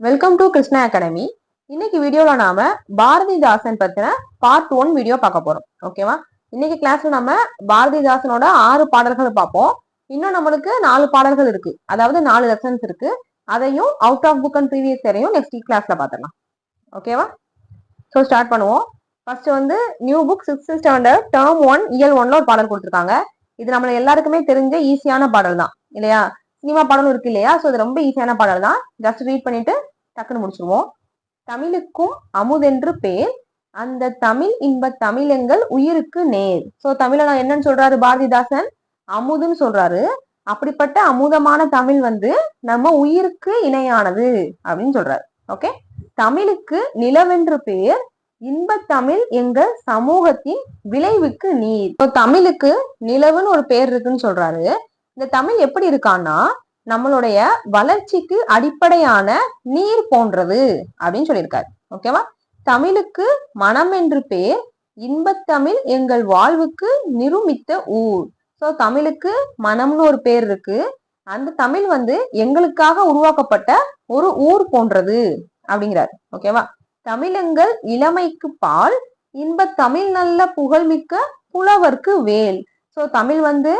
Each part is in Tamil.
வெல்கம் டு கிருஷ்ணா அகாடமி இன்னைக்கு வீடியோல நாம பாரதிதாசன் பத்தின பார்ட் ஒன் வீடியோ பார்க்க போறோம். ஓகேவா இன்னைக்கு கிளாஸ்ல நம்ம பாரதிதாசனோட ஆறு பாடல்கள் பார்ப்போம். இன்னும் நம்மளுக்கு நாலு பாடல்கள் இருக்கு. அதாவது நாலு லெசன்ஸ் இருக்கு. அதையும் out of book and previous இயரையும் next கிளாஸ்ல பார்த்துக்கலாம் ஓகேவா ஸோ ஸ்டார்ட் பண்ணுவோம். ஃபர்ஸ்ட் வந்து new book sixth standard term one இயல் ஒன்ல ஒரு பாடல் கொடுத்துருக்காங்க. இது நம்மள எல்லாருக்குமே தெரிஞ்ச ஈஸியான பாடல் தான் இல்லையா? சினிமா பாடலும் இருக்கு இல்லையா? ஸோ இது ரொம்ப ஈஸியான பாடல் தான் ஜஸ்ட் ரீட் பண்ணிட்டு டக்குன்னு முடிச்சிருவோம். தமிழுக்கும் அமுதென்று பேர். அந்த தமிழ் இன்ப தமிழங்கள் உயிருக்கு நேர். சோ தமிழ நான் என்னன்னு சொல்றாரு பாரதிதாசன்? அமுதுன்னு சொல்றாரு. அப்படிப்பட்ட அமுதமான தமிழ் வந்து நம்ம உயிருக்கு இணையானது அப்படின்னு சொல்றாரு. ஓகே தமிழுக்கு நிலவென்று பேர். இன்ப தமிழ் எங்கள் சமூகத்தின் விளைவுக்கு நீர். இப்போ தமிழுக்கு நிலவுன்னு ஒரு பேர் இருக்குன்னு சொல்றாரு. இந்த தமிழ் எப்படி இருக்கான்னா நம்மளுடைய வளர்ச்சிக்கு அடிப்படையான நீர் போன்றது அப்படின்னு சொல்லியிருக்காரு. ஓகேவா தமிழுக்கு மனம் என்று பேர் இன்பத்தமிழ் எங்கள் வாழ்வுக்கு நிருமித்த ஊர். ஸோ தமிழுக்கு மனம்னு ஒரு பேர் இருக்கு. அந்த தமிழ் வந்து எங்களுக்காக உருவாக்கப்பட்ட ஒரு ஊர் போன்றது அப்படிங்கிறார். ஓகேவா தமிழங்கள் இளமைக்கு பால் இன்ப தமிழ் நல்ல புகழ்மிக்க புலவர்க்கு வேல். ஸோ தமிழ் வந்து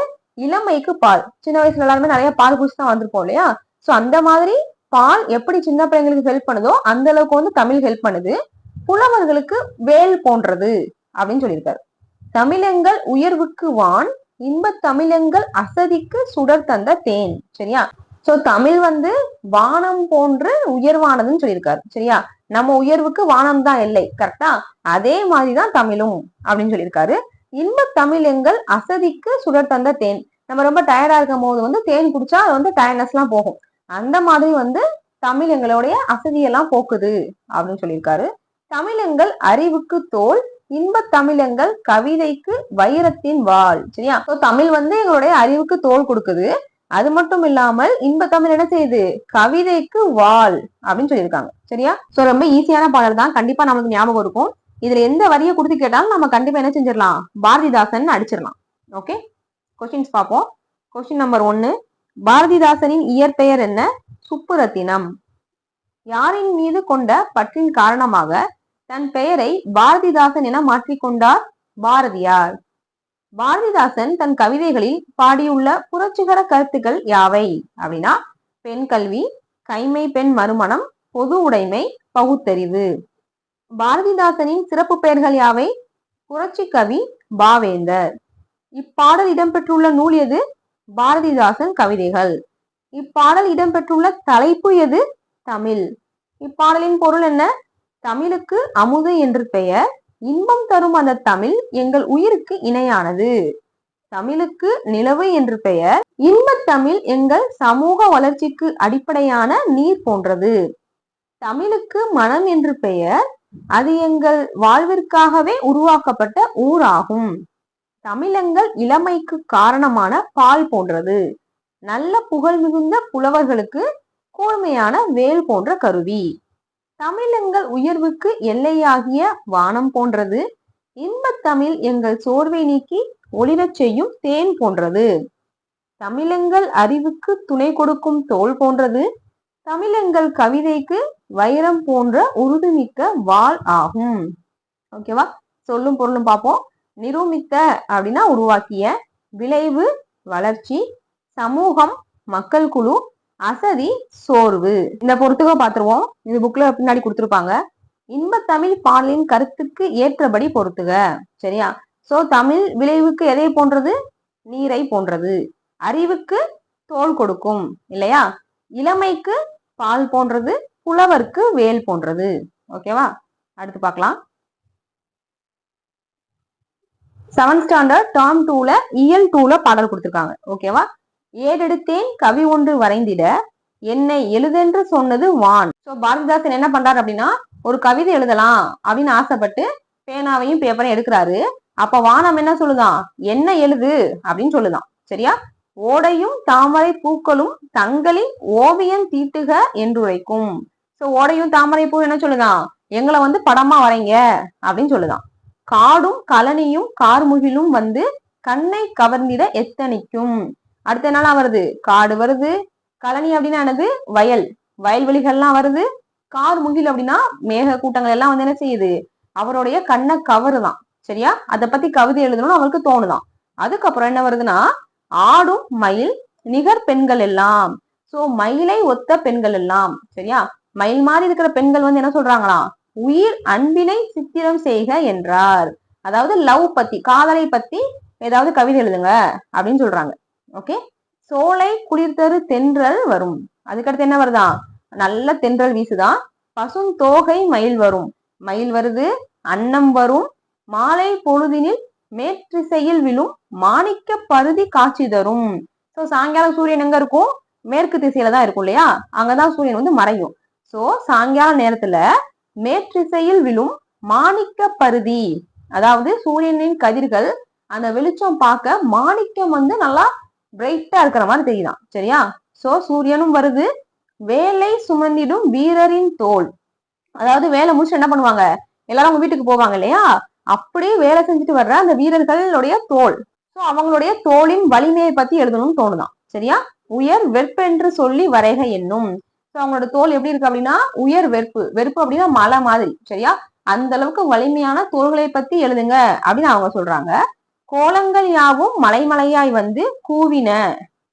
இளமைக்கு பால். சின்ன வயசுல எல்லாருமே நிறைய பால் குடிச்சு தான் வந்திருப்போம் இல்லையா? சோ அந்த மாதிரி பால் எப்படி சின்ன பிள்ளைங்களுக்கு ஹெல்ப் பண்ணுதோ அந்த அளவுக்கு வந்து தமிழ் ஹெல்ப் பண்ணுது. புலவர்களுக்கு வேல் போன்றது அப்படின்னு சொல்லியிருக்காரு. தமிழங்கள் உயர்வுக்கு வான் இன்ப தமிழங்கள் அசதிக்கு சுடர் தந்த தேன் சரியா? சோ தமிழ் வந்து வானம் போன்று உயர்வானதுன்னு சொல்லியிருக்காரு சரியா? நம்ம உயர்வுக்கு வானம் தான் இல்லை கரெக்டா அதே மாதிரிதான் தமிழும் அப்படின்னு சொல்லியிருக்காரு. இன்ப தமிழங்கள் அசதிக்கு சுடர் தந்த தேன். நம்ம ரொம்ப டயர்டா இருக்கும் போது வந்து தேன் குடிச்சா அது வந்து டயர்னஸ் எல்லாம் போகும். அந்த மாதிரி வந்து தமிழ் எங்களுடைய அசதியெல்லாம் போக்குது அப்படின்னு சொல்லியிருக்காரு. தமிழங்கள் அறிவுக்கு தோல் இன்ப தமிழங்கள் கவிதைக்கு வைரத்தின் வாள் சரியா? ஸோ தமிழ் வந்து எங்களுடைய அறிவுக்கு தோல் கொடுக்குது. அது மட்டும் இல்லாமல் இன்ப தமிழ் என்ன செய்யுது? கவிதைக்கு வாள் அப்படின்னு சொல்லியிருக்காங்க சரியா? சோ ரொம்ப ஈஸியான பாடல் தான். கண்டிப்பா நமக்கு ஞாபகம் இருக்கும். இதுல எந்த வரியை கொடுத்து கேட்டாலும் நம்ம கண்டிப்பா என்ன செஞ்சிடலாம்? பாரதிதாசன் அடிச்சிடலாம். ஓகே கொஸ்டின்ஸ் பார்ப்போம். கொஸ்டின் நம்பர் ஒன்னு. பாரதிதாசனின் இயற்பெயர் என்ன? சுப்புரத்தினம். யாரின் மீது கொண்ட பற்றின் காரணமாக தன் பெயரை பாரதிதாசன் என மாற்றிக்கொண்டார் பாரதியார். பாரதிதாசன் தன் கவிதைகளில் பாடியுள்ள புரட்சிகர கருத்துக்கள் யாவை? அப்படின்னா பெண் கல்வி கைமை பெண் மறுமணம் பொது உடைமை பகுத்தறிவு. பாரதிதாசனின் சிறப்பு பெயர்கள் யாவை? புரட்சி கவி பாவேந்தர். இப்பாடல் இடம்பெற்றுள்ள நூல் எது? பாரதிதாசன் கவிதைகள். இப்பாடல் இடம்பெற்றுள்ள தலைப்பு எது? தமிழ். இப்பாடலின் பொருள் என்ன? தமிழுக்கு அமுது என்று பெயர். இன்பம் தரும் அந்த தமிழ் எங்கள் உயிருக்கு இணையானது. தமிழுக்கு நிலவு என்று பெயர். இன்பத் தமிழ் எங்கள் சமூக வளர்ச்சிக்கு அடிப்படையான நீர் போன்றது. தமிழுக்கு மனம் என்று பெயர். அது எங்கள் வாழ்விற்காகவே உருவாக்கப்பட்ட ஊராகும். தமிழங்கள் இளமைக்கு காரணமான பால் போன்றது. நல்ல புகழ் மிகுந்த புலவர்களுக்கு கூர்மையான வேல் போன்ற கருவி. தமிழங்கள் உயர்வுக்கு எல்லையாகிய வானம் போன்றது. இன்பத் தமிழ் எங்கள் சோர்வை நீக்கி ஒளிரச் செய்யும் தேன் போன்றது. தமிழங்கள் அறிவுக்கு துணை கொடுக்கும் தோல் போன்றது. தமிழங்கள் கவிதைக்கு வைரம் போன்ற உறுதிமிக்க வாள் ஆகும். ஓகேவா சொல்லும் பொருளும் பார்ப்போம். நிரூபித்த அப்படின்னா உருவாக்கிய விளைவு வளர்ச்சி சமூகம் மக்கள் குழு அசதி சோர்வு. இந்த பொறுத்துக பார்த்துருவோம். இது புக்ல பின்னாடி கொடுத்துருப்பாங்க. இன்ப தமிழ் பாடலின் கருத்துக்கு ஏற்றபடி பொறுத்துக சரியா? சோ தமிழ் விளைவுக்கு எதை போன்றது? நீரை போன்றது. அறிவுக்கு தோல் கொடுக்கும். இல்லையா? இளமைக்கு பால் போன்றது. புலவர்க்கு வேல் போன்றது. ஓகேவா அடுத்து பார்க்கலாம். செவன்த் ஸ்டாண்டர்ட் டேர்ம் டூல இயல் டூல பாடல் கொடுத்துருக்காங்க. ஓகேவா ஏடெடுத்தேன் கவி ஒன்று வரைந்திட என்னை எழுதென்று சொன்னது வான். சோ பாரதிதாசன் என்ன பண்றாரு அப்படின்னா ஒரு கவிதை எழுதலாம் அப்படின்னு ஆசைப்பட்டு பேனாவையும் பேப்பரையும் எடுக்கிறாரு. அப்ப வானம் என்ன சொல்லுதான்? என்ன எழுது? அப்படின்னு சொல்லுதான். சரியா? ஓடையும் தாமரை பூக்களும் தங்களின் ஓவியம் தீட்டுக என்றுரைக்கும். சோ ஓடையும் தாமரைப்பூ என்ன சொல்லுதான்? எங்களை வந்து படமா வரைங்க அப்படின்னு சொல்லுதான். காடும் கழனியும் கார்முகிலும் வந்து கண்ணை கவர்ந்திட எத்தனைக்கும்? அடுத்த நாளா வருது. காடு வருது. கழனி அப்படின்னா என்னது? வயல். வயல்வெளிகள்லாம் வருது. கார் முகில் அப்படின்னா மேக கூட்டங்கள் எல்லாம் வந்து என்ன செய்யுது? அவருடைய கண்ணை கவரு தான் சரியா? அதை பத்தி கவிதை எழுதணும்னு அவருக்கு தோணுதான். அதுக்கப்புறம் என்ன வருதுன்னா ஆடும் மயில் நிகர் பெண்கள் எல்லாம். சோ மயிலை ஒத்த பெண்கள் எல்லாம். சரியா? மயில் மாதிரி இருக்கிற பெண்கள் வந்து என்ன சொல்றாங்களாம்? உயிர் அன்பினை சித்திரம் செய்க என்றார். அதாவது லவ் பத்தி காதலை பத்தி ஏதாவது கவிதை எழுதுங்க அப்படின்னு சொல்றாங்க. ஓகே? சோலை குளிர்தரு தென்றல் வரும். அதுக்கடுத்து என்ன வருதான் நல்ல தென்றல் வீசுதான் பசும் தோகை மயில் வரும். மயில் வருது அன்னம் வரும். மாலை பொழுதினில் மேற்றிசையில் விழும். மாணிக்க பருதி காட்சி தரும். சோ சாயங்காலம் சூரியன் எங்க இருக்கும்? மேற்கு திசையில தான் இருக்கும் இல்லையா? அங்கதான் சூரியன் வந்து மறையும். சோ சாயங்கால நேரத்துல மேற்றிசையில் விழும் மாணிக்க பருதி அதாவது சூரியனின் கதிர்கள் அந்த வெளிச்சம் பார்க்க மாணிக்கம் வந்து நல்லா பிரைட்டா இருக்கிற மாதிரி தெரியுதான். சரியா? சோ சூரியனும் வருது. வேலை சுமந்திடும் வீரரின் தோல். அதாவது வேலை முடிச்சு என்ன பண்ணுவாங்க? எல்லாரும் அவங்க வீட்டுக்கு போவாங்க இல்லையா? அப்படியே வேலை செஞ்சுட்டு வர்ற அந்த வீரர்களுடைய தோல். சோ அவங்களுடைய தோளின் வலிமையை பத்தி எழுதணும்னு தோணுதான். சரியா? உயர் வெற்பென்று சொல்லி வரைக என்னும். அவங்களோட தோல் எப்படி இருக்கு அப்படின்னா உயர் வெறுப்பு. வெறுப்பு அப்படின்னா மலை மாதிரி சரியா? அந்த அளவுக்கு வலிமையான தோள்களை பத்தி எழுதுங்க அப்படின்னு அவங்க சொல்றாங்க. கோலங்கள் யாவும் மலைமலையாய் வந்து கூவின.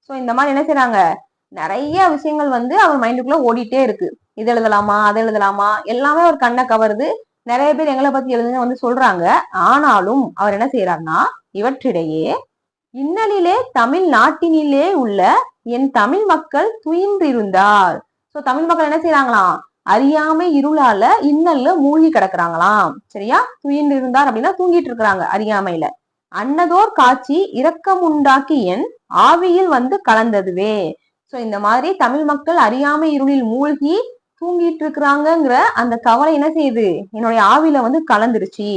சோ இந்த மாதிரி என்ன செய்யறாங்க நிறைய விஷயங்கள் வந்து அவர் மைண்டுக்குள்ள ஓடிட்டே இருக்கு. இது எழுதலாமா அது எழுதலாமா? எல்லாமே ஒரு கண்ணை கவருது நிறைய பேர் எங்களை பத்தி எழுதுங்க வந்து சொல்றாங்க. ஆனாலும் அவர் என்ன செய்யறாருன்னா இவற்றிடையே இன்னலிலே தமிழ் நாட்டினிலே உள்ள என் தமிழ் மக்கள் துயின்றிருந்தார். சோ தமிழ் மக்கள் என்ன செய்யறாங்களாம் அறியாமை இருளால இன்னல்ல மூழ்கி கிடக்குறாங்களாம். சரியா? துயின்று இருந்தார் அப்படின்னா தூங்கிட்டு இருக்கிறாங்க அறியாமையில. அன்னதோர் காட்சி இரக்கம் உண்டாக்கி என் ஆவியில் வந்து கலந்ததுவே. சோ இந்த மாதிரி தமிழ் மக்கள் அறியாமை இருளில் மூழ்கி தூங்கிட்டு இருக்கிறாங்கங்கிற அந்த கவலை என்ன செய்யுது? என்னுடைய ஆவில வந்து கலந்துருச்சு.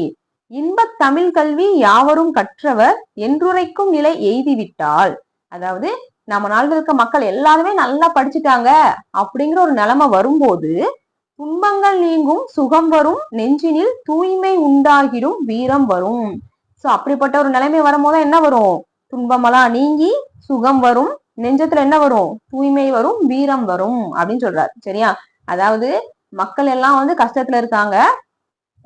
இன்பத் தமிழ் கல்வி யாவரும் கற்றவர் என்றுரைக்கும் நிலை எய்திவிட்டால் அதாவது நம்ம நாளில் இருக்க மக்கள் எல்லாருமே நல்லா படிச்சுட்டாங்க அப்படிங்கிற ஒரு நிலைமை வரும்போது துன்பங்கள் நீங்கும் சுகம் வரும் நெஞ்சினில் தூய்மை உண்டாகிடும் வீரம் வரும். சோ அப்படிப்பட்ட ஒரு நிலைமை வரும்போது என்ன வரும்? துன்பமெல்லாம் நீங்கி சுகம் வரும் நெஞ்சத்துல என்ன வரும்? தூய்மை வரும் வீரம் வரும் அப்படின்னு சொல்றாரு. சரியா? அதாவது மக்கள் எல்லாம் வந்து கஷ்டத்துல இருக்காங்க.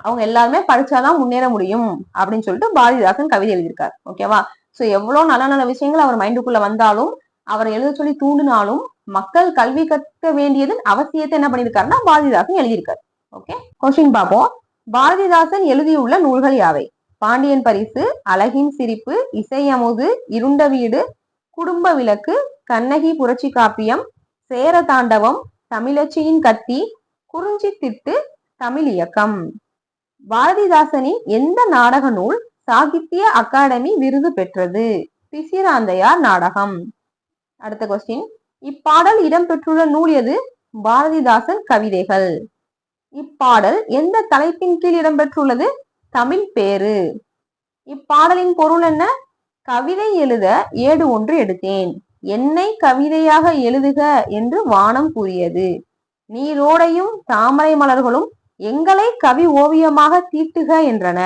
அவங்க எல்லாருமே படிச்சாதான் முன்னேற முடியும் அப்படின்னு சொல்லிட்டு பாரதிதாசன் கவிதை எழுதியிருக்காரு. ஓகேவா சோ எவ்வளவு நல்ல நல்ல விஷயங்கள் அவர் மைண்டுக்குள்ள வந்தாலும் அவர் எழுத சொல்லி தூண்டினாலும் மக்கள் கல்வி கற்க வேண்டியதன் அவசியத்தை என்ன பண்ணியிருக்காருன்னா பாரதிதாசன் எழுதியிருக்காரு. ஓகே கொஸ்டின் பார்ப்போம். பாரதிதாசன் எழுதியுள்ள நூல்கள் யாவை? பாண்டியன் பரிசு அழகின் சிரிப்பு இசை அமுது இருண்ட வீடு குடும்ப விளக்கு கண்ணகி புரட்சி காப்பியம் சேர தாண்டவம் தமிழச்சியின் கத்தி குறிஞ்சி திட்டு தமிழ் இயக்கம். பாரதிதாசனின் எந்த நாடக நூல் சாகித்ய அகாடமி விருது பெற்றது? பிசிராந்தையார் நாடகம். அடுத்த கொஸ்டின் இப்பாடல் இடம்பெற்றுள்ள நூல் எது பாரதிதாசன் கவிதைகள். இப்பாடல் எந்த தலைப்பின் கீழ் இடம்பெற்றுள்ளது? தமிழ் பேரு. இப்பாடலின் பொருள் என்ன? கவிதை எழுத ஏடு ஒன்று எடுத்தேன். என்னை கவிதையாக எழுதுக என்று வானம் கூறியது. நீரோடையும் தாமரை மலர்களும் எங்களை கவி ஓவியமாக தீட்டுக என்றன.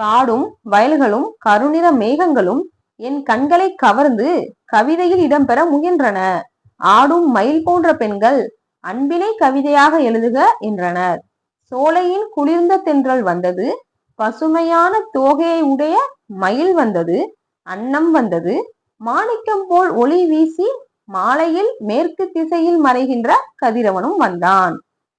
காடும் வயல்களும் கருநிற மேகங்களும் என் கண்களை கவர்ந்து கவிதையில் இடம்பெற முயன்றன. ஆடும் மயில் போன்ற பெண்கள் அன்பினை கவிதையாக எழுதுக என்றனர். சோலையின் குளிர்ந்த தென்றல் வந்தது. பசுமையான தோகையை உடைய மயில் வந்தது. அன்னம் வந்தது. மாணிக்கம் போல் ஒளி வீசி மாலையில் மேற்கு திசையில் மறைகின்ற கதிரவனும் வந்தான்.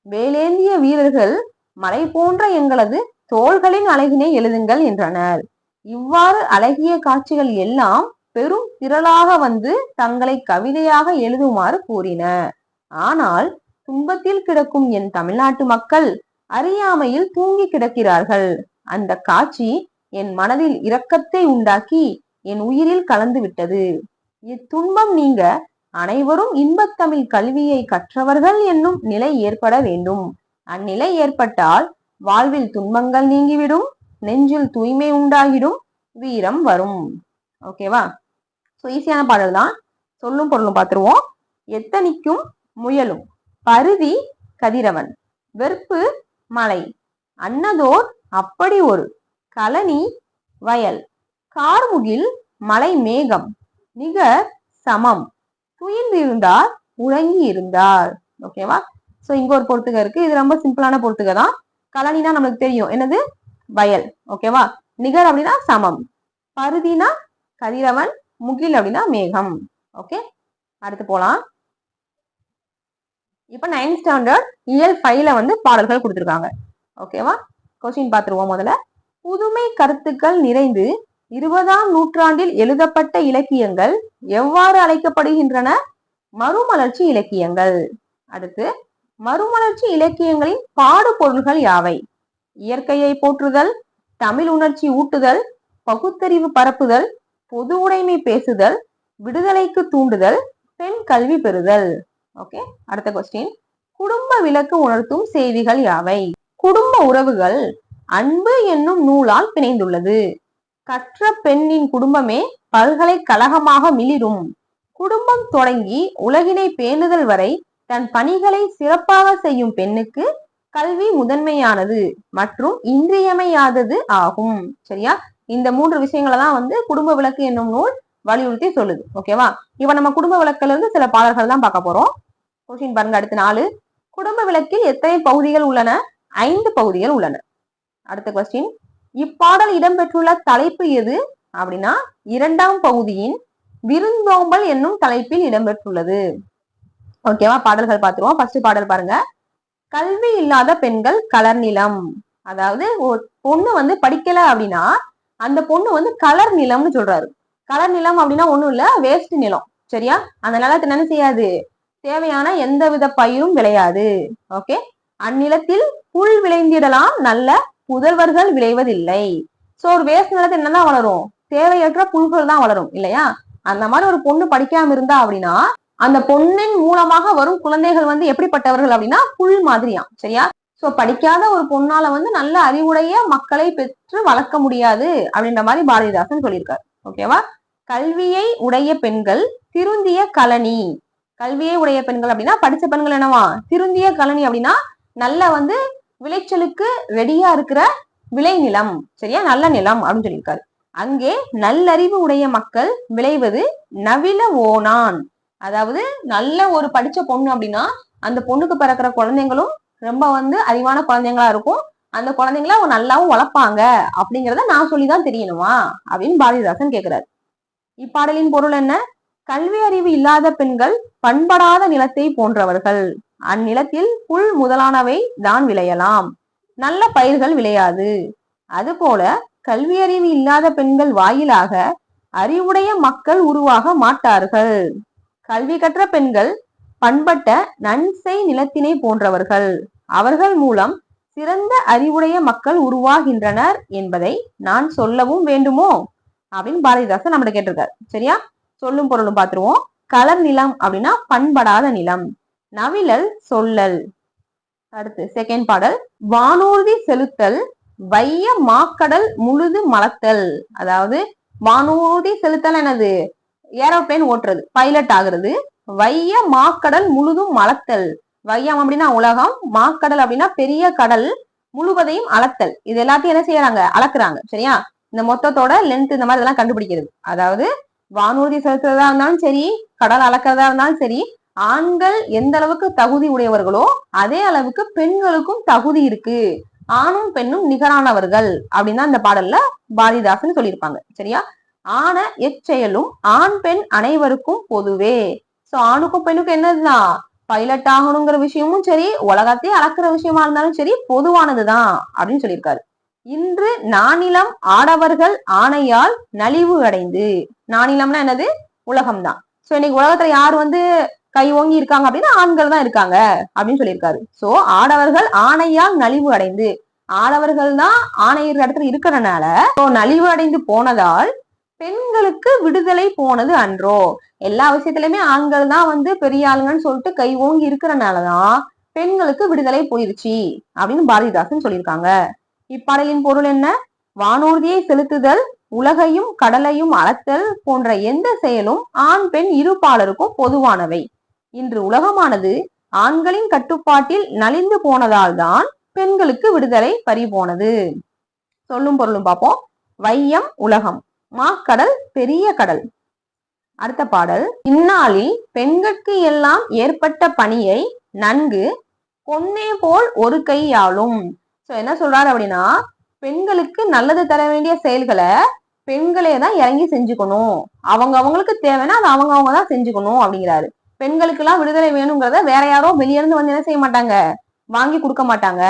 வேலேந்திய வீரர்கள் மலை போன்ற எங்களது தோள்களின் அழகினை எழுதுங்கள் என்றனர். இவ்வாறு அழகிய காட்சிகள் எல்லாம் பெரும் திரளாக வந்து தங்களை கவிதையாக எழுதுமாறு கூறின. ஆனால் துன்பத்தில் கிடக்கும் என் தமிழ்நாட்டு மக்கள் அறியாமையில் தூங்கி கிடக்கிறார்கள். அந்த காட்சி என் மனதில் இரக்கத்தை உண்டாக்கி என் உயிரில் கலந்து விட்டது. இத்துன்பம் நீங்க அனைவரும் இன்பத்தமிழ் கல்வியை கற்றவர்கள் என்னும் நிலை ஏற்பட வேண்டும். அந்நிலை ஏற்பட்டால் வாழ்வில் துன்பங்கள் நீங்கிவிடும். நெஞ்சில் தூய்மை உண்டாகிடும் வீரம் வரும். ஓகேவா ஸோ ஈஸியான பாடல் தான். சொல்லும் பொருளும் பார்த்துருவோம். எத்தனிக்கும் முயலும். பருதி கதிரவன். வெறுப்பு மலை. அன்னதோர் அப்படி ஒரு. கலனி வயல். கார்முகில் மலை மேகம். நிகர் சமம். துயின்றிருந்தார் உறங்கி இருந்தார் ஓகேவா சோ இங்க ஒரு பொறுத்துக இருக்கு. இது ரொம்ப சிம்பிளான பொறுத்துக தான். கலனினா நம்மளுக்கு தெரியும். என்னது? வயல் ஓகேவா நிகர் அப்படின்னா சமம். பருதினா கதிரவன் முகில் அப்படின்னா மேகம் ஓகே அடுத்து போலாம். இப்ப நைன்த் ஸ்டாண்டர்ட் இயல் ஃபைவ்ல வந்து பாடல்கள் கொடுத்துருக்காங்க ஓகேவா கொஸ்டின் பார்த்துருவோம் முதல்ல. புதுமை கருத்துக்கள் நிறைந்து இருபதாம் நூற்றாண்டில் எழுதப்பட்ட இலக்கியங்கள் எவ்வாறு அழைக்கப்படுகின்றன? மறுமலர்ச்சி இலக்கியங்கள். அடுத்து மறுமலர்ச்சி இலக்கியங்களின் பாடுபொருள்கள் யாவை? இயற்கையை போற்றுதல் தமிழ் உணர்ச்சி ஊட்டுதல் பகுத்தறிவு பரப்புதல் பொது உடைமை பேசுதல் விடுதலைக்கு தூண்டுதல் பெண் கல்வி பெறுதல். ஓகே அடுத்த கொஸ்டின் குடும்ப விளக்கு உணர்த்தும் செய்திகள் யாவை? குடும்ப உறவுகள் அன்பு என்னும் நூலால் பிணைந்துள்ளது. கற்ற பெண்ணின் குடும்பமே பல்கலைக்கழகமாக மிளிரும். குடும்பம் தொடங்கி உலகினை பேணுதல் வரை தன் பணிகளை சிறப்பாக செய்யும் பெண்ணுக்கு கல்வி முதன்மையானது மற்றும் இன்றியமையாதது ஆகும். சரியா? இந்த மூன்று விஷயங்களை தான் வந்து குடும்ப விளக்கு என்னும் நூல் வலியுறுத்தி சொல்லுது. ஓகேவா இப்ப நம்ம குடும்ப விளக்குல இருந்து சில பாடல்கள் தான் பார்க்க போறோம். கொஸ்டின் பாருங்க அடுத்த நாலு. குடும்ப விளக்கில் எத்தனை பகுதிகள் உள்ளன? ஐந்து பகுதிகள் உள்ளன. அடுத்த கொஸ்டின் இப்பாடல் இடம்பெற்றுள்ள தலைப்பு எது? அப்படின்னா இரண்டாம் பகுதியின் விருந்தோம்பல் என்னும் தலைப்பில் இடம்பெற்றுள்ளது. ஓகேவா பாடல்கள் பார்த்துருவோம். ஃபர்ஸ்ட் பாடல் பாருங்க. கல்வி இல்லாத பெண்கள் கலர் நிலம். அதாவது ஒரு பொண்ணு வந்து படிக்கல அப்படின்னா அந்த பொண்ணு வந்து கலர் நிலம்னு சொல்றாரு. கலர் நிலம் அப்படின்னா ஒண்ணும் இல்ல வேஸ்ட் நிலம். சரியா? அந்த நிலத்தை என்ன செய்யாது? தேவையான எந்த வித பயிரும் விளையாது. ஓகே அந்நிலத்தில் புல் விளைந்திடலாம் நல்ல புதல்வர்கள் விளைவதில்லை. சோ ஒரு வேஸ்ட் நிலத்தை என்னதான் வளரும்? தேவையற்ற புல்கள் தான் வளரும் இல்லையா? அந்த மாதிரி ஒரு பொண்ணு படிக்காம இருந்தா அப்படின்னா அந்த பொண்ணின் மூலமாக வரும் குழந்தைகள் வந்து எப்படிப்பட்டவர்கள் அப்படின்னா புல் மாதிரியா சரியா? சோ படிக்காத ஒரு பொண்ணால வந்து நல்ல அறிவுடைய மக்களை பெற்று வளர்க்க முடியாது அப்படின்ற மாதிரி பாரதிதாசன் சொல்லியிருக்காரு. ஓகேவா கல்வியை உடைய பெண்கள் திருந்திய கலனி கல்வியை உடைய பெண்கள் அப்படின்னா படிச்ச பெண்கள் என்னவா? திருந்திய கலனி அப்படின்னா நல்ல வந்து விளைச்சலுக்கு ரெடியா இருக்கிற விளை நிலம் சரியா? நல்ல நிலம் அப்படின்னு சொல்லியிருக்காரு. அங்கே நல்லறிவு உடைய மக்கள் விளைவது நவில ஓனான் அதாவது நல்ல ஒரு படிச்ச பொண்ணு அப்படின்னா அந்த பொண்ணுக்கு பிறக்கிற குழந்தைங்களும் ரொம்ப வந்து அறிவான குழந்தைங்களா இருக்கும். அந்த குழந்தைங்கள அவங்க நல்லாவும் வளர்ப்பாங்க அப்படிங்கறத நான் சொல்லிதான் தெரியணுமா? அப்படின்னு பாரதிதாசன் கேக்குறாரு. இப்பாடலின் பொருள் என்ன? கல்வி அறிவு இல்லாத பெண்கள் பண்படாத நிலத்தை போன்றவர்கள். அந்நிலத்தில் புல் முதலானவை தான் விளையலாம். நல்ல பயிர்கள் விளையாது. அதுபோல கல்வி அறிவு இல்லாத பெண்கள் வாயிலாக அறிவுடைய மக்கள் உருவாக மாட்டார்கள். கல்வி கற்ற பெண்கள் பண்பட்ட நன்செய் நிலத்தினை போன்றவர்கள். அவர்கள் மூலம் சிறந்த அறிவுடைய மக்கள் உருவாகின்றனர் என்பதை நான் சொல்லவும் வேண்டுமோ? அப்படின்னு பாரதிதாசன் நம்மகிட்ட கேட்டிருக்காரு. சரியா? சொல்லும் பொருளும் பார்த்துருவோம். கலர் நிலம் அப்படின்னா பண்படாத நிலம். நவிழல் சொல்லல். அடுத்து செகண்ட் பாடல். வானூர்தி செலுத்தல் வைய மாக்கடல் முழுது மலத்தல் அதாவது வானூர்தி செலுத்தல் எனது ஏரோப்ளேன் ஓட்டுறது பைலட் ஆகுறது. வைய மாக்கடல் முழுதும் மலத்தல். வையம் அப்படின்னா உலகம் மாக்கடல் அப்படின்னா பெரிய கடல் முழுவதையும் அளத்தல். இது எல்லாத்தையும் என்ன செய்யறாங்க? அளக்குறாங்க. சரியா? இந்த மொத்தத்தோட லென்த் இந்த மாதிரி இதெல்லாம் கண்டுபிடிக்கிறது. அதாவது வானூர்தி செலுத்துறதா இருந்தாலும் சரி கடல் அளக்கிறதா இருந்தாலும் சரி ஆண்கள் எந்த அளவுக்கு தகுதி உடையவர்களோ அதே அளவுக்கு பெண்களுக்கும் தகுதி இருக்கு. ஆணும் பெண்ணும் நிகரானவர்கள். அப்படின்னு இந்த பாடல்ல பாரதிதாசன் சொல்லியிருப்பாங்க. சரியா? ஆன எச்செயலும் ஆண் பெண் அனைவருக்கும் பொதுவே. சோ ஆணுக்கும் பெண்ணுக்கும் என்னதுதான் பைலட் ஆகணுங்கிற விஷயமும் சரி உலகத்தையே அளக்குற விஷயமா இருந்தாலும் சரி பொதுவானதுதான் அப்படின்னு சொல்லியிருக்காரு. இன்று நானிலம் ஆடவர்கள் ஆணையால் நலிவு அடைந்து நானிலம்னா என்னது? உலகம்தான். சோ இன்னைக்கு உலகத்துல யார் வந்து கை ஓங்கி இருக்காங்க அப்படின்னா ஆண்கள் தான் இருக்காங்க அப்படின்னு சொல்லியிருக்காரு. சோ ஆடவர்கள் ஆணையால் நலிவு அடைந்து ஆடவர்கள் தான் ஆணையர் இடத்துல இருக்கிறனால சோ நலிவு அடைந்து போனதால் பெண்களுக்கு விடுதலை போனது அன்றோ? எல்லா விஷயத்திலுமே ஆண்கள் தான் வந்து பெரிய ஆளுங்கன்னு சொல்லிட்டு கை ஓங்கி இருக்கிறனாலதான் பெண்களுக்கு விடுதலை போயிருச்சு அப்படின்னு பாரதிதாசன் சொல்லியிருக்காங்க. இப்பாடலின் பொருள் என்ன? வானூர்தியை செலுத்துதல் உலகையும் கடலையும் அளத்தல் போன்ற எந்த செயலும் ஆண் பெண் இருபாலருக்கும் பொதுவானவை. இன்று உலகமானது ஆண்களின் கட்டுப்பாட்டில் நலிந்து போனதால் தான் பெண்களுக்கு விடுதலை பறி போனது சொல்லும் பொருளும் பார்ப்போம். வையம் உலகம். மாக்கடல் பெரிய கடல். அடுத்த பாடல். இந்நாளில் பெண்களுக்கு எல்லாம் ஏற்பட்ட பணியை நன்கு பொன்னே போல் ஒரு கையாலும் சோ என்ன சொல்றாரு அப்படின்னா பெண்களுக்கு நல்லது தர வேண்டிய செயல்களை பெண்களே தான் இறங்கி செஞ்சுக்கணும். அவங்க அவங்களுக்கு தேவைன்னா அதை அவங்க அவங்க தான் செஞ்சுக்கணும் அப்படிங்கிறாரு. பெண்களுக்கு எல்லாம் விடுதலை வேணுங்கிறத வேற யாரோ வெளியிருந்து வந்து என்ன செய்ய மாட்டாங்க? வாங்கி கொடுக்க மாட்டாங்க.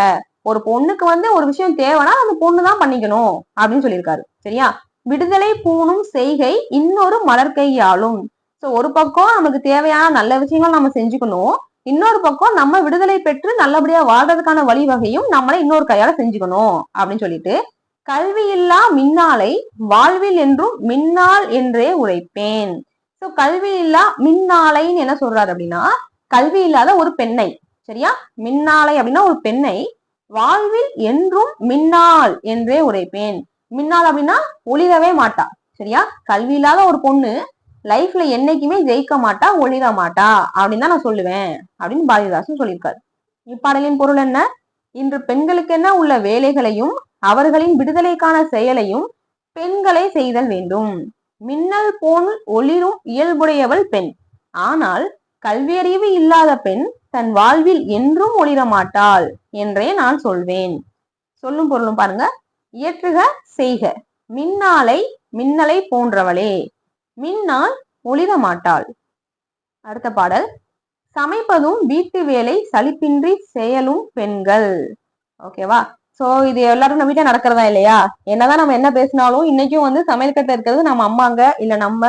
ஒரு பொண்ணுக்கு வந்து ஒரு விஷயம் தேவைன்னா அந்த பொண்ணு தான் பண்ணிக்கணும் அப்படின்னு சொல்லியிருக்காரு. சரியா? விடுதலை பூணும் செய்கை இன்னொரு மலர் கையாலும் சோ ஒரு பக்கம் நமக்கு தேவையான நல்ல விஷயங்கள் நம்ம செஞ்சுக்கணும். இன்னொரு பக்கம் நம்ம விடுதலை பெற்று நல்லபடியா வாழ்றதுக்கான வழிவகையும் நம்மளை இன்னொரு கையால செஞ்சுக்கணும் அப்படின்னு சொல்லிட்டு கல்வி இல்லா மின்னாலை வாழ்வில் என்றும் மின்னால் என்றே உழைப்பேன். சோ கல்வி இல்லா மின்னாலைன்னு என்ன சொல்றாரு அப்படின்னா கல்வி இல்லாத ஒரு பெண்ணை சரியா? மின்னாலை அப்படின்னா ஒரு பெண்ணை வாழ்வில் என்றும் மின்னால் என்றே உரைப்பேன் மின்னால் அப்படின்னா ஒளிரவே மாட்டா. சரியா? கல்வி இல்லாத ஒரு பொண்ணு லைஃப்ல என்னைக்குமே ஜெயிக்க மாட்டா ஒளிர மாட்டா. அப்படின்னு தான் நான் சொல்லுவேன். அப்படின்னு பாரதிதாசன் சொல்லியிருக்காரு. இப்பாடலின் பொருள் என்ன? இன்று பெண்களுக்கென்ன உள்ள வேலைகளையும் அவர்களின் விடுதலைக்கான செயலையும் பெண்களை செய்தல் வேண்டும். மின்னல் போல் ஒளிரும் இயல்புடையவள் பெண். ஆனால் கல்வியறிவு இல்லாத பெண் தன் வாழ்வில் என்றும் ஒளிர மாட்டாள் என்றே நான் சொல்வேன். சொல்லும் பொருளும் பாருங்க. இயற்றுக செய்க. மின்னாலை மின்னலை போன்றவளே. மின்னால் ஒளிர மாட்டாள். அடுத்த பாடல். சமைப்பதும் வீட்டு வேலை சலிப்பின்றி செயலும் பெண்கள். ஓகேவா சோ இது எல்லாரும் நம்ம வீட்டை நடக்கிறதா இல்லையா? என்னதான் நம்ம என்ன பேசினாலும் இன்னைக்கும் வந்து சமையல் கட்ட இருக்கிறது நம்ம அம்மாங்க இல்ல நம்ம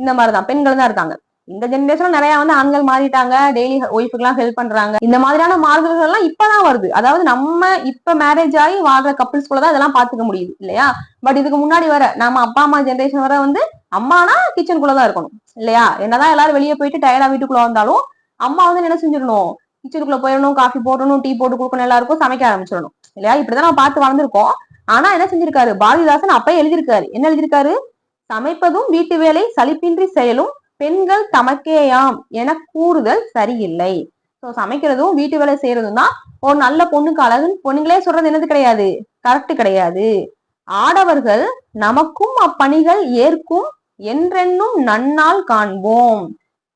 இந்த மாதிரிதான். பெண்கள் தான் இருக்காங்க. இந்த ஜெனரேஷன்ல நிறைய வந்து ஆண்கள் மாறிட்டாங்க. டெய்லி ஒய்ஃபுக்கெல்லாம் ஹெல்ப் பண்றாங்க. இந்த மாதிரியான மாறுதல்கள் எல்லாம் இப்பதான் வருது. அதாவது நம்ம இப்ப மேரேஜ் ஆகி வாழ்ற கப்பிள்ஸ் கூட தான் இதெல்லாம் பாத்துக்க முடியுது இல்லையா? பட் இதுக்கு முன்னாடி வர நம்ம அப்பா அம்மா ஜெனரேஷன் வர வந்து அம்மானா கிச்சனுக்குள்ளதான் இருக்கணும் இல்லையா? என்னதான் எல்லாரும் வெளியே போயிட்டு டயர்டா வீட்டுக்குள்ள வந்தாலும் அம்மா வந்து என்ன செஞ்சிடணும்? கிச்சனுக்குள்ள போயிடணும் காஃபி போடணும் டீ போட்டு கொடுக்கணும் எல்லாருக்கும் சமைக்க ஆரம்பிச்சிடணும் இல்லையா? இப்படிதான் நம்ம பார்த்து வளர்ந்துருக்கோம். ஆனா என்ன செஞ்சிருக்காரு? பாரதிதாசன் அப்பயே எழுதியிருக்காரு. என்ன எழுதியிருக்காரு? சமைப்பதும் வீட்டு வேலை சலிப்பின்றி செயலும் பெண்கள் தமக்கேயாம் என கூறுதல் சரியில்லை. ஸோ சமைக்கிறதும் வீட்டு வேலை செய்யறதும் தான் ஒரு நல்ல பொண்ணுக்கு அழகுன்னு பொண்ணுங்களே சொல்றது என்னது கிடையாது? கரெக்ட் கிடையாது. ஆடவர்கள் நமக்கும் அப்பணிகள் ஏற்கும் என்றென்னும் நன்னால் காண்போம்.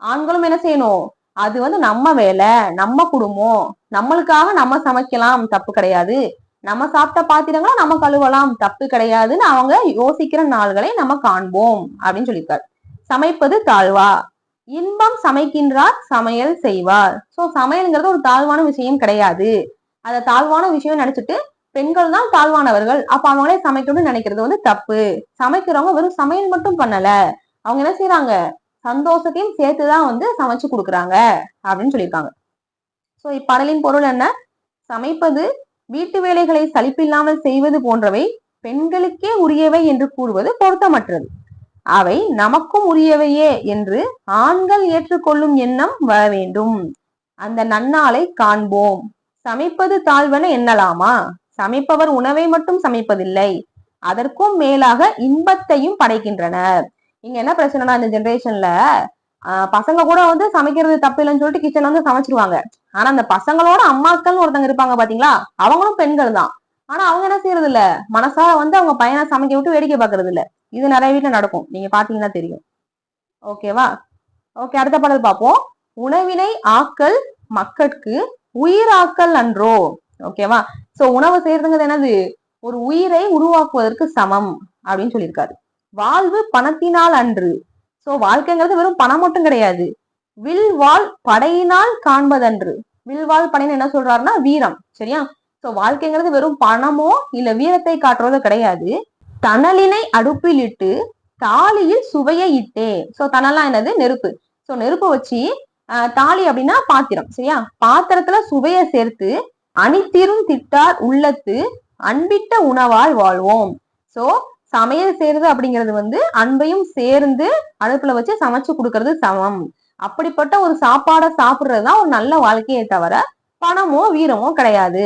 ஆண்களும் என்ன செய்யணும்? அது வந்து நம்ம வேலை நம்ம குடும்பம். நம்மளுக்காக நம்ம சமைக்கலாம் தப்பு கிடையாது. நம்ம சாப்பிட்ட பாத்திரங்களை நம்ம கழுவலாம் தப்பு கிடையாதுன்னு அவங்க யோசிக்கிற நாள்களை நம்ம காண்போம் அப்படின்னு சொல்லியிருக்காரு. சமைப்பது தாழ்வா? இன்பம் சமைக்கின்றார் சமையல் செய்வார். சோ சமையல்ங்கிறது ஒரு தாழ்வான விஷயம் கிடையாது. அத தாழ்வான விஷயம் நினைச்சிட்டு பெண்கள் தான் தாழ்வானவர்கள். அப்ப அவங்களே சமைக்கணும்னு நினைக்கிறது வந்து தப்பு. சமைக்கிறவங்க வெறும் சமையல் மட்டும் பண்ணல. அவங்க என்ன செய்யறாங்க சந்தோஷத்தையும் சேர்த்துதான் வந்து சமைச்சு கொடுக்குறாங்க அப்படின்னு சொல்லியிருக்காங்க. சோ இப்பாடலின் பொருள் என்ன? சமைப்பது வீட்டு வேலைகளை சலிப்பில்லாமல் செய்வது போன்றவை பெண்களுக்கே உரியவை என்று கூறுவது பொருத்தமற்றது. அவை நமக்கும் உரியவையே என்று ஆண்கள் ஏற்றுக்கொள்ளும் எண்ணம் வர வேண்டும். அந்த நன்னாளை காண்போம். சமைப்பது தாழ்வென எண்ணலாமா? சமைப்பவர் உணவை மட்டும் சமைப்பதில்லை. அதற்கும் மேலாக இன்பத்தையும் படைக்கின்றனர். இங்க என்ன பிரச்சனைனா இந்த ஜெனரேஷன்ல பசங்க கூட வந்து சமைக்கிறது தப்பு இல்லைன்னு சொல்லிட்டு கிச்சன்ல வந்து சமைச்சிருவாங்க. ஆனா அந்த பசங்களோட அம்மாக்கள்னு ஒருத்தங்க இருப்பாங்க பாத்தீங்களா? அவங்களும் பெண்கள் தான். ஆனா அவங்க என்ன செய்யறது இல்ல மனசார வந்து அவங்க பையனை சமைக்க விட்டு வேடிக்கை பாக்குறது இல்ல இது நிறைய வீட்டில் நடக்கும். நீங்க பாத்தீங்கன்னா தெரியும். ஓகேவா ஓகே அடுத்த பாடல் பார்ப்போம். உணவினை ஆக்கல் மக்கட்கு உயிர் ஆக்கல் அன்றோ ஓகேவா சோ உணவு செய்யறதுங்கிறது என்னது? ஒரு உயிரை உருவாக்குவதற்கு சமம் அப்படின்னு சொல்லியிருக்காரு. வாழ்வு பணத்தினால் அன்று. சோ வாழ்க்கைங்கிறது வெறும் பணம் மட்டும் கிடையாது. வில் வாழ் படையினால் காண்பதன்று. வில் வாழ் படைன்னு என்ன சொல்றாருன்னா வீரம். சரியா? சோ வாழ்க்கைங்கிறது வெறும் பணமோ இல்ல வீரத்தை காட்டுறதோ கிடையாது. தணலினை அடுப்பில் இட்டு தாலியில் சுவையை இட்டே. சோ தணலாம் என்னது? நெருப்பு. சோ நெருப்பு வச்சு தாலி அப்படின்னா பாத்திரம் சரியா? பாத்திரத்துல சுவையை சேர்த்து அணித்திரும் திட்டார் உள்ளத்து அன்பிட்ட உணவால் வாழ்வோம். சோ சமையல் செய்யறது அப்படிங்கிறது வந்து அன்பையும் சேர்ந்து அடுப்புல வச்சு சமைச்சு கொடுக்கறது சமம். அப்படிப்பட்ட ஒரு சாப்பாடை சாப்பிடுறதுதான் ஒரு நல்ல வாழ்க்கையை தவிர பணமோ வீரமோ கிடையாது.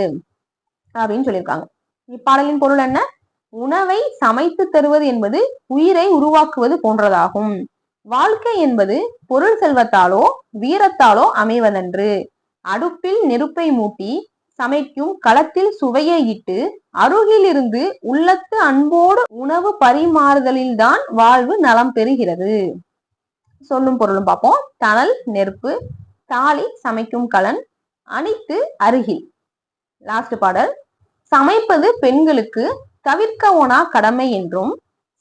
அப்படின்னு சொல்லியிருக்காங்க. இப்பாடலின் பொருள் என்ன? உணவை சமைத்து தருவது என்பது உயிரை உருவாக்குவது போன்றதாகும். வாழ்க்கை என்பது பொருள் செல்வத்தாலோ வீரத்தாலோ அமைவதன்று. அடுப்பில் நெருப்பை மூட்டி சமைக்கும் களத்தில் சுவையை இட்டு அருகிலிருந்து உள்ளத்து அன்போடு உணவு பரிமாறுதலில்தான் வாழ்வு நலம் பெறுகிறது. சொல்லும் பொருளும் பார்ப்போம். தணல் நெருப்பு தாலி சமைக்கும் கலன் அனைத்து அருகில். லாஸ்ட் பாடல். சமைப்பது பெண்களுக்கு தவிர்க்க ஒனா கடமை என்றும்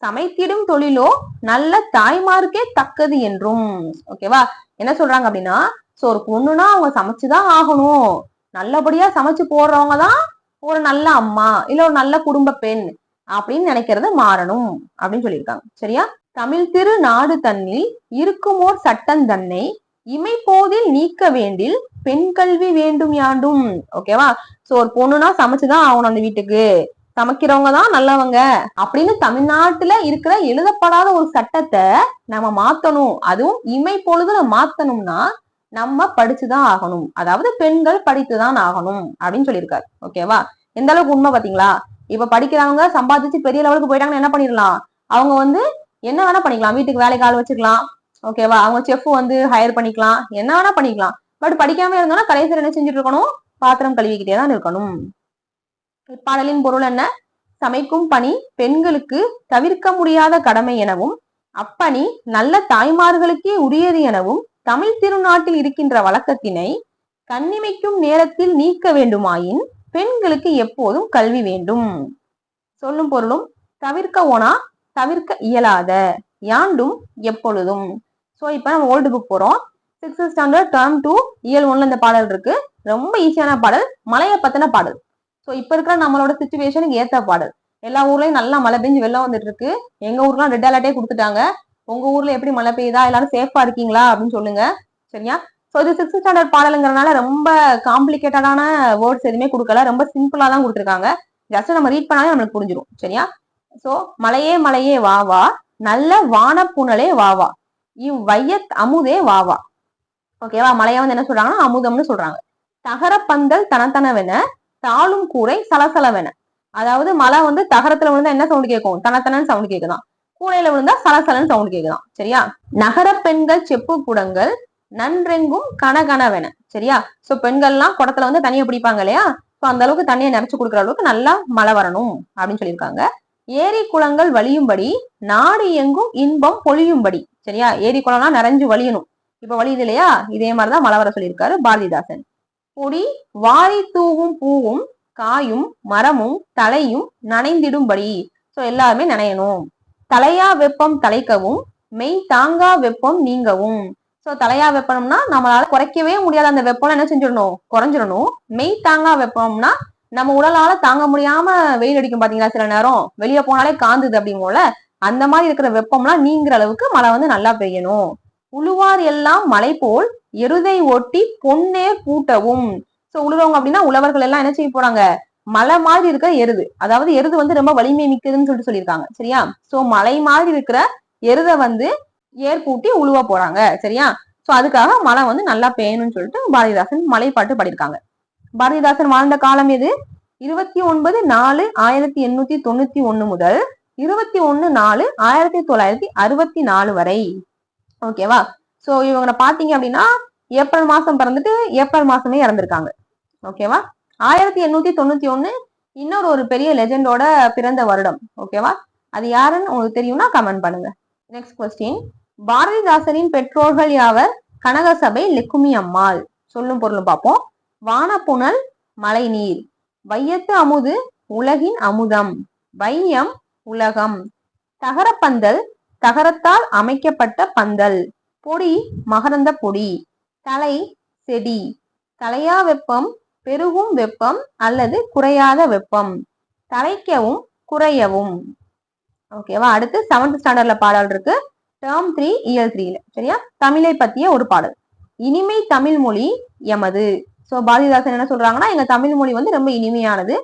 சமைத்திடும் தொழிலோ நல்ல தாய்மார்க்கே தக்கது என்றும். ஓகேவா என்ன சொல்றாங்க அப்படின்னா சோ ஒரு பொண்ணுனா அவங்க சமைச்சுதான் ஆகணும். நல்லபடியா சமைச்சு போடுறவங்க தான் ஒரு நல்ல அம்மா இல்ல ஒரு நல்ல குடும்ப பெண் அப்படின்னு நினைக்கிறது மாறணும் அப்படின்னு சொல்லியிருக்காங்க. சரியா? தமிழ் திரு நாடு தன்னில் இருக்குமோர் சட்டம் தன்னை இமைப்போதில் நீக்க வேண்டில் பெண் கல்வி வேண்டும் யாண்டும். ஓகேவா சோ ஒரு பொண்ணுனா சமைச்சுதான் ஆகணும் அந்த வீட்டுக்கு. சமைக்கிறவங்க தான் நல்லவங்க அப்படின்னு தமிழ்நாட்டுல இருக்கிற எழுதப்படாத ஒரு சட்டத்தை நம்ம மாத்தணும். அதுவும் இமை பொழுதுல மாத்தணும்னா நம்ம படிச்சுதான் ஆகணும். அதாவது பெண்கள் படித்துதான் ஆகணும் அப்படின்னு சொல்லியிருக்காரு. ஓகேவா எந்த அளவுக்கு உண்மை பாத்தீங்களா இப்ப படிக்கிறவங்க சம்பாதிச்சு பெரிய லெவலுக்கு போயிட்டாங்கன்னு என்ன பண்ணிடலாம்? அவங்க வந்து என்ன வேணா பண்ணிக்கலாம். வீட்டுக்கு வேலைக்கு ஆள் வச்சுக்கலாம். ஓகேவா அவங்க செஃப் வந்து ஹையர் பண்ணிக்கலாம். என்ன வேணா பண்ணிக்கலாம். பட் படிக்காம இருந்தோம்னா கடைசியில் என்ன செஞ்சுட்டு இருக்கணும்? பாத்திரம் கழுவிக்கிட்டே தான் இருக்கணும். இப்பாடலின் பொருள் என்ன? சமைக்கும் பணி பெண்களுக்கு தவிர்க்க முடியாத கடமை எனவும் அப்பணி நல்ல தாய்மார்களுக்கே உரியது எனவும் தமிழ் திருநாட்டில் இருக்கின்ற வழக்கத்தினை கண்ணிமைக்கும் நேரத்தில் நீக்க வேண்டுமாயின் பெண்களுக்கு எப்போதும் கல்வி வேண்டும். சொல்லும் பொருளும் தவிர்க்க ஓனா தவிர்க்க இயலாத யாண்டும் எப்பொழுதும். ஸோ இப்போ நம்ம ஓல்டு புக் போறோம். சிக்ஸ்த் ஸ்டாண்டர்ட் டேர்ம் டூ இயல் ஒன்ல இந்த பாடல் இருக்கு. ரொம்ப ஈஸியான பாடல் மலையை பத்தின பாடல். ஸோ இப்போ இருக்கிற நம்மளோட சுச்சுவேஷனுக்கு ஏற்ற பாடல். எல்லா ஊர்லயும் நல்லா மழை பெஞ்சு வெள்ளம் வந்துட்டு இருக்கு எங்க ஊர்லாம் ரெட் அலர்ட்டே கொடுத்துட்டாங்க. உங்க ஊர்ல எப்படி மழை பெய்யுதா? எல்லாரும் சேஃபா இருக்கீங்களா? அப்படின்னு சொல்லுங்க. சரியா? ஸோ இது சிக்ஸ்த் ஸ்டாண்டர்ட் பாடலுங்கிறனால ரொம்ப காம்ப்ளிகேட்டடான வேர்ட்ஸ் எதுவுமே கொடுக்கல. ரொம்ப சிம்பிளா தான் கொடுத்துருக்காங்க. ஜஸ்ட் நம்ம ரீட் பண்ணாலே நம்மளுக்கு புரிஞ்சிடும் சரியா? ஸோ மலையே மலையே வா வா. நல்ல வானப்புணலே வா வா. இவ்வையத் அமுதே வா வா. ஓகேவா மலையை வந்து என்ன சொல்றாங்கன்னா அமுதம்னு சொல்றாங்க. தகரப்பந்தல் தனத்தனவென தாளும் கூரை சலசலவென. அதாவது மலை வந்து தகரத்துல விழுந்தா என்ன சவுண்ட் கேட்கும் தனத்தனன்னு சவுண்ட் கேக்குதான். கூடையில விழுந்தா சலசலன்னு சவுண்ட் கேக்குதான். சரியா? நகர பெண்கள் செப்பு குடங்கள் நன்றெங்கும் கனகனவென. சரியா? சோ பெண்கள்லாம் குடத்துல வந்து தண்ணியை பிடிப்பாங்க இல்லையா? சோ அந்த அளவுக்கு தண்ணியை நினைச்சு கொடுக்குற அளவுக்கு நல்லா மழை வரணும் அப்படின்னு சொல்லியிருக்காங்க. ஏரி குளங்கள் வலியும்படி நாடு எங்கும் இன்பம் பொழியும்படி. சரியா? ஏரி குளம்லாம் நிறைஞ்சு வழியணும். இப்ப வழியுது இல்லையா? இதே மாதிரிதான் மழை வர சொல்லியிருக்காரு பாரதிதாசன். கொடி வாரி தூவும் பூவும் காயும் மரமும் தலையும் நனைந்திடும்படி. ஸோ எல்லாருமே நனையணும். தலையா வெப்பம் தலைக்கவும் மெய் தாங்கா வெப்பம் நீங்கவும். ஸோ தலையா வெப்பம்னா நம்மளால குறைக்கவே முடியாத அந்த வெப்பம் என்ன செஞ்சிடணும்? குறைஞ்சிடணும். மெய் தாங்கா வெப்பம்னா நம்ம உடலால தாங்க முடியாம வெயில் அடிக்கும் பாத்தீங்களா சில நேரம்? வெளியே போனாலே காந்துது அப்படிங்கல அந்த மாதிரி இருக்கிற வெப்பம்லாம் நீங்கிற அளவுக்கு மழை வந்து நல்லா பெய்யணும். உழுவார் எல்லாம் மலை போல் எருதை ஒட்டி பொன்னே பூட்டவும். சோ உழுறவங்க அப்படின்னா உழவர்கள் எல்லாம் என்ன செய்ய போறாங்க? மலை மாதிரி இருக்கிற எருது. அதாவது எருது வந்து ரொம்ப வலிமை மிக்கதுன்னு சொல்லிட்டு சொல்லியிருக்காங்க. சரியா? சோ மலை மாதிரி இருக்கிற எருதை வந்து ஏர் கூட்டி உழுவ போறாங்க. சரியா? சோ அதுக்காக மழை வந்து நல்லா பெய்யணும்னு சொல்லிட்டு பாரதிதாசன் மலை பாட்டு பாடியிருக்காங்க. பாரதிதாசன் வாழ்ந்த காலம் எது? இருபத்தி ஒன்பது நாலு ஆயிரத்தி எண்ணூத்தி தொண்ணூத்தி ஒண்ணு முதல் இருபத்தி ஒண்ணு நாலு ஆயிரத்தி தொள்ளாயிரத்தி அறுபத்தி நாலு வரை. ஓகேவா ஸோ இவங்களை பார்த்தீங்க அப்படின்னா ஏப்ரல் மாசம் பிறந்துட்டு ஏப்ரல் மாசமே இறந்துருக்காங்க. ஓகேவா ஆயிரத்தி எண்ணூத்தி தொண்ணூத்தி ஒண்ணு இன்னொரு ஒரு பெரிய லெஜெண்டோட பிறந்த வருடம். ஓகேவா அது யாருன்னு உங்களுக்கு தெரியும்னா கமெண்ட் பண்ணுங்க. நெக்ஸ்ட் கொஸ்டின் பாரதிதாசனின் பெற்றோர்கள் யாவர்? கனகசபை லெக்குமி அம்மாள். சொல்லும் பொருளும் பார்ப்போம். வானப்புணல் மழைநீர். வையத்து அமுது உலகின் அமுதம். வையம் உலகம். தகரப்பந்தல் தகரத்தால் அமைக்கப்பட்ட பந்தல். பொடி மகரந்த பொடி. தலை செடி. தலையா வெப்பம் பெருகும் வெப்பம் அல்லது குறையாத வெப்பம். தலைக்கவும் குறையவும். ஓகேவா அடுத்து செவன்த் ஸ்டாண்டர்ட்ல பாடல் இருக்கு. டேர்ம் த்ரீ இயல் த்ரீல சரியா? தமிழை பத்திய ஒரு பாடல். இனிமை தமிழ் மொழி எமது. ஸோ பாரதிதாசன் என்ன சொல்றாங்கன்னா எங்க தமிழ் மொழி வந்து ரொம்ப இனிமையானது.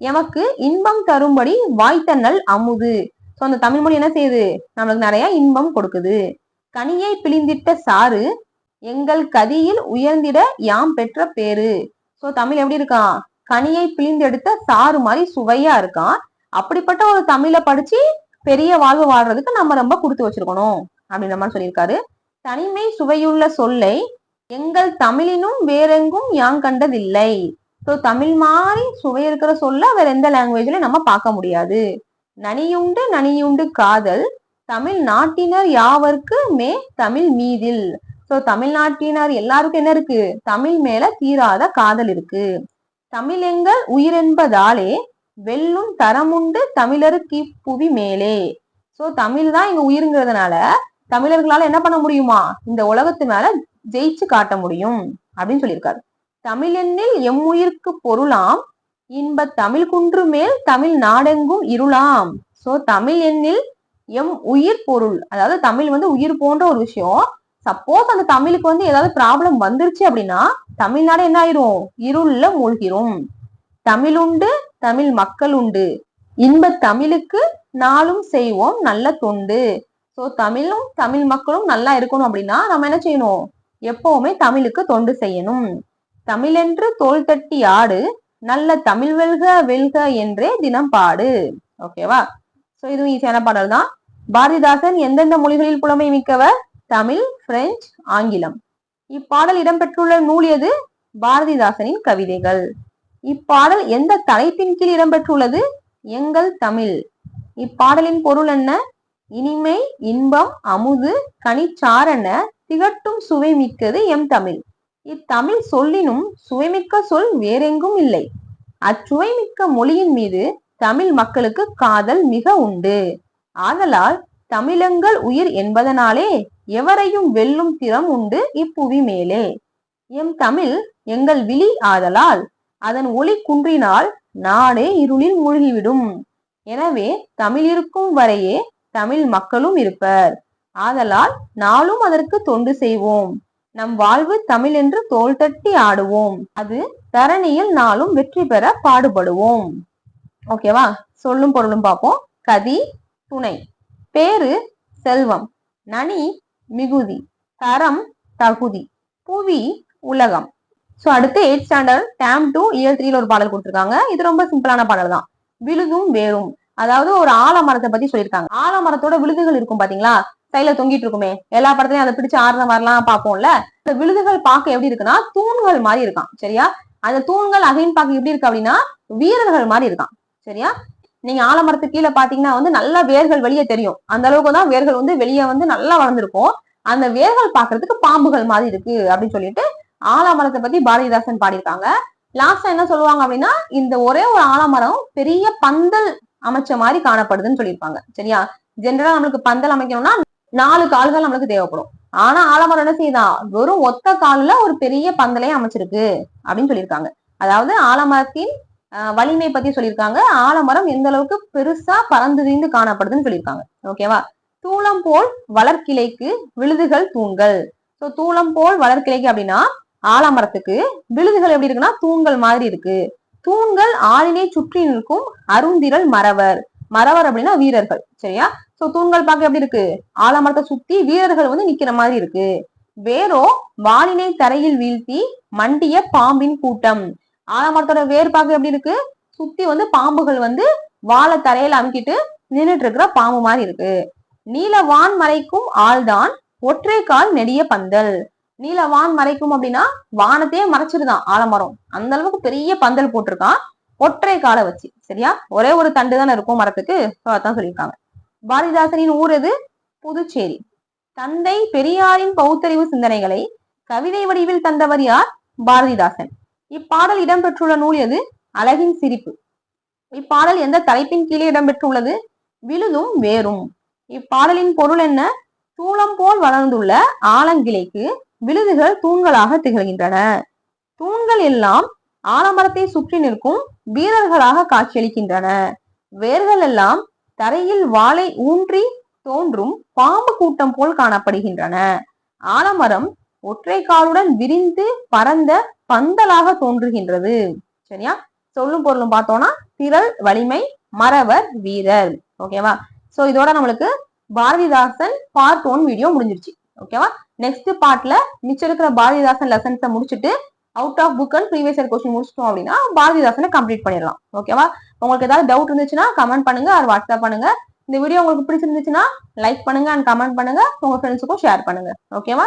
எமக்கு இன்பம் தரும்படி வாய்த்தன்னல் அமுது. ஸோ அந்த தமிழ் மொழி என்ன செய்யுது? நம்மளுக்கு நிறைய இன்பம் கொடுக்குது. கனியை பிழிந்திட்ட சாறு எங்கள் கதியில் உயர்ந்திட யாம் பெற்ற பேரு சோ தமிழ் எப்படி இருக்கான் கனியை பிழிந்தெடுத்த சாறு மாதிரி சுவையா இருக்கான் அப்படிப்பட்ட ஒரு தமிழை படிச்சு பெரிய வாழ்வு வாழ்றதுக்கு நம்ம ரொம்ப கொடுத்து வச்சிருக்கணும் அப்படின்ற மாதிரி சொல்லியிருக்காரு. தனிமை சுவையுள்ள சொல்லை எங்கள் தமிழினும் வேறெங்கும் யாங் கண்டதில்லை. ஸோ தமிழ் மாதிரி சுவை இருக்கிற சொல்ல வேற எந்த லாங்குவேஜ்லயும் நம்ம பார்க்க முடியாது. நனியுண்டு நனியுண்டு காதல் தமிழ் நாட்டினர் யாவர்க்கு மே தமிழ் மீதில்? ஸோ சோ தமிழ்நாட்டினர் எல்லாருக்கும் என்ன இருக்கு? தமிழ் மேல தீராத காதல் இருக்கு. தமிழ் எங்கள் உயிரென்பதாலே வெல்லும் தரமுண்டு தமிழருக்கு புவி மேலே. சோ தமிழ் தான் இங்க உயிருங்கிறதுனால தமிழர்களால என்ன பண்ண முடியுமா? இந்த உலகத்து மேல ஜெயிச்சு காட்ட முடியும் அப்படின்னு சொல்லியிருக்காரு. தமிழ் எண்ணில் பொருளாம் இன்ப தமிழ் குன்று மேல் தமிழ் நாடெங்கும் இருளாம். சோ தமிழ் எண்ணில் எம் உயிர் பொருள். அதாவது தமிழ் வந்து உயிர் போன்ற ஒரு விஷயம். சப்போஸ் அந்த தமிழுக்கு வந்து ஏதாவது ப்ராப்ளம் வந்துருச்சு அப்படின்னா தமிழ்நாடு என்ன ஆயிரும்? இருள்ல மூழ்கிரும். தமிழ் உண்டு தமிழ் மக்கள் உண்டு. இன்ப தமிழுக்கு நாளும் செய்வோம் நல்ல தொண்டு. சோ தமிழும் தமிழ் மக்களும் நல்லா இருக்கணும் அப்படின்னா நம்ம என்ன செய்யணும்? எப்பவுமே தமிழுக்கு தொண்டு செய்யணும். தமிழென்று தோல் தட்டி ஆடு நல்ல தமிழ் வெல்க வெல்க என்றே தினம் பாடு. ஓகேவா சோ இதுவும் ஈஸியான பாடல் தான் பாரதிதாசன் எந்தெந்த மொழிகளில் புலமை மிக்கவர்? தமிழ் பிரெஞ்சு ஆங்கிலம். இப்பாடல் இடம்பெற்றுள்ள நூல் எது? பாரதிதாசனின் கவிதைகள். இப்பாடல் எந்த தலைப்பின் கீழ் இடம்பெற்றுள்ளது? எங்கள் தமிழ். இப்பாடலின் பொருள் என்ன? இனிமை இன்பம் அமுது கனிச்சாரண திகட்டும் சுவை மிக்கது எம் தமிழ். இத்தமிழ் சொல்லினும் சுவைமிக்க சொல் வேறெங்கும் இல்லை. அச்சுவைமிக்க மொழியின் மீது தமிழ் மக்களுக்கு காதல் மிக உண்டு. ஆதலால் தமிழங்கள் உயிர் என்பதனாலே எவரையும் வெல்லும் திறம் உண்டு இப்புவி மேலே. எம் தமிழ் எங்கள் விழி ஆதலால் அதன் ஒளி குன்றினால் நாடே இருளில் மூழ்கிவிடும். எனவே தமிழ் இருக்கும் வரையே தமிழ் மக்களும் இருப்பர். ஆதலால் நாளும் அதற்கு தொண்டு செய்வோம். நம் வாழ்வு தமிழ் என்று தோல் தட்டி ஆடுவோம். அது தரணியில் நாளும் வெற்றி பெற பாடுபடுவோம். ஓகேவா சொல்லும் பொருளும் பார்ப்போம். கதி துணை. பேரு செல்வம். நனி மிகுதி. தரம் தகுதி. புவி உலகம். ஸோ அடுத்து eight standard term two year த்ரீல ஒரு பாடல் கொடுத்துருக்காங்க. இது ரொம்ப சிம்பிளான பாடல் தான். விழுதும் வேறும் அதாவது ஒரு ஆலமரத்தை பத்தி சொல்லியிருக்காங்க. ஆலமரத்தோட விழுதுகள் இருக்கும் பாத்தீங்களா? கையில தொங்கிட்டு இருக்குமே. எல்லா படத்துலயும் அதை பிடிச்சு ஆடுற மாதிரிலாம் பார்ப்போம்ல. இந்த விழுதுகள் பார்க்க எப்படி இருக்குன்னா தூண்கள் மாதிரி இருக்கான். சரியா? அந்த தூண்கள் அகைன் பார்க்க எப்படி இருக்கு அப்படின்னா வீரர்கள் மாதிரி இருக்கான். சரியா? நீங்க ஆலமரத்து கீழே பாத்தீங்கன்னா வந்து நல்ல வேர்கள் வெளியே தெரியும். அந்த அளவுக்கு தான் வேர்கள் வந்து வெளியே வந்து நல்லா வளர்ந்துருக்கும். அந்த வேர்கள் பாக்குறதுக்கு பாம்புகள் மாதிரி இருக்கு அப்படின்னு சொல்லிட்டு ஆலமரத்தை பத்தி பாரதிதாசன் பாடியிருக்காங்க. லாஸ்டா என்ன சொல்லுவாங்க அப்படின்னா இந்த ஒரே ஒரு ஆலமரம் பெரிய பந்தல் அமைச்ச மாதிரி காணப்படுதுன்னு சொல்லியிருப்பாங்க. சரியா? ஜென்ரலா நம்மளுக்கு பந்தல் அமைக்கணும்னா நாலு கால்கள் நம்மளுக்கு தேவைப்படும். ஆனா ஆலமரம் என்ன செய்யுதான் வெறும் ஒத்த கால்ல ஒரு பெரிய பந்தலையே அமைச்சிருக்கு அப்படின்னு சொல்லியிருக்காங்க. அதாவது ஆலமரத்தின் வலிமை பத்தி சொல்லியிருக்காங்க. ஆலமரம் எந்த அளவுக்கு பெருசா பறந்து விரிந்து காணப்படுதுன்னு சொல்லியிருக்காங்க. ஓகேவா தூளம் போல் வளர்க்கிளைக்கு விழுதுகள் தூண்கள். ஸோ தூளம் போல் வளர்க்கிளைக்கு அப்படின்னா ஆலமரத்துக்கு விழுதுகள் எப்படி இருக்குன்னா தூண்கள் மாதிரி இருக்கு. தூண்கள் ஆளினை சுற்றி நிற்கும் அருந்திரல் மறவர். மறவர் அப்படின்னா வீரர்கள். சரியா? சோ தூண்கள் பார்க்க எப்படி இருக்கு? ஆலமரத்தை சுத்தி வீரர்கள் வந்து நிக்கிற மாதிரி இருக்கு. வேரோ வானினை தரையில் வீழ்த்தி மண்டிய பாம்பின் கூட்டம். ஆலமரத்தோட வேர் பார்க்க எப்படி இருக்கு? சுத்தி வந்து பாம்புகள் வந்து வாழை தரையில அமுக்கிட்டு நின்றுட்டு இருக்கிற பாம்பு மாதிரி இருக்கு. நீல வான் மறைக்கும் ஆள்தான் ஒற்றை கால் நெடிய பந்தல். நீல வான் மறைக்கும் அப்படின்னா வானத்தையே மறைச்சிருதான் ஆலமரம். அந்த அளவுக்கு பெரிய பந்தல் போட்டிருக்கான். ஒற்றை காலை வச்சு சரியா? ஒரே ஒரு தண்டு தானே இருக்கும் மரத்துக்கு? அதான் சொல்லியிருக்காங்க. பாரதிதாசனின் ஊர் எது? புதுச்சேரி. தந்தை பெரியாரின் பௌத்தறிவு சிந்தனைகளை கவிதை வடிவில் தந்தவர் யார்? பாரதிதாசன். இப்பாடல் இடம்பெற்றுள்ள நூல் எது? அழகின் சிரிப்பு. இப்பாடல் எந்த தலைப்பின் கீழே இடம்பெற்றுள்ளது? விழுதும் வேறும். இப்பாடலின் பொருள் என்ன? தூளம் போல் வளர்ந்துள்ள ஆலங்கிளைக்கு விழுதுகள் தூண்களாக திகழ்கின்றன. தூண்கள் எல்லாம் ஆலமரத்தை சுற்றி நிற்கும் வீரர்களாக காட்சியளிக்கின்றன. வேர்கள் எல்லாம் தரையில் வாளை ஊன்றி தோன்றும் பாம்பு கூட்டம் போல் காணப்படுகின்றன. ஆலமரம் ஒற்றை காலுடன் விரிந்து பரந்த பந்தலாக தோன்றுகின்றது. சரியா? சொல்லும் பொருளும் பார்த்தோம்னா திரள் வலிமை மறவர் வீரர். ஓகேவா சோ இதோட நம்மளுக்கு பாரதிதாசன் பார்ட் ஒன் வீடியோ முடிஞ்சிருச்சு. ஓகேவா நெக்ஸ்ட் பார்ட்ல மிச்சம் இருக்கிற பாரதிதாசன் லெசன்ஸை முடிச்சுட்டு out of book and previous year question முடிச்சிட்டோம் அப்படின்னா பாரதிதாசனை கம்ப்ளீட் பண்ணிடலாம். ஓகேவா உங்களுக்கு ஏதாவது டவுட் இருந்துச்சுன்னா கமெண்ட் பண்ணுங்க அது வாட்ஸ்அப் பண்ணுங்க. இந்த வீடியோ உங்களுக்கு பிடிச்சிருந்துச்சுன்னா லைக் பண்ணுங்க அண்ட் கமெண்ட் பண்ணுங்க. உங்க ஃப்ரெண்ட்ஸுக்கும் ஷேர் பண்ணுங்க. ஓகேவா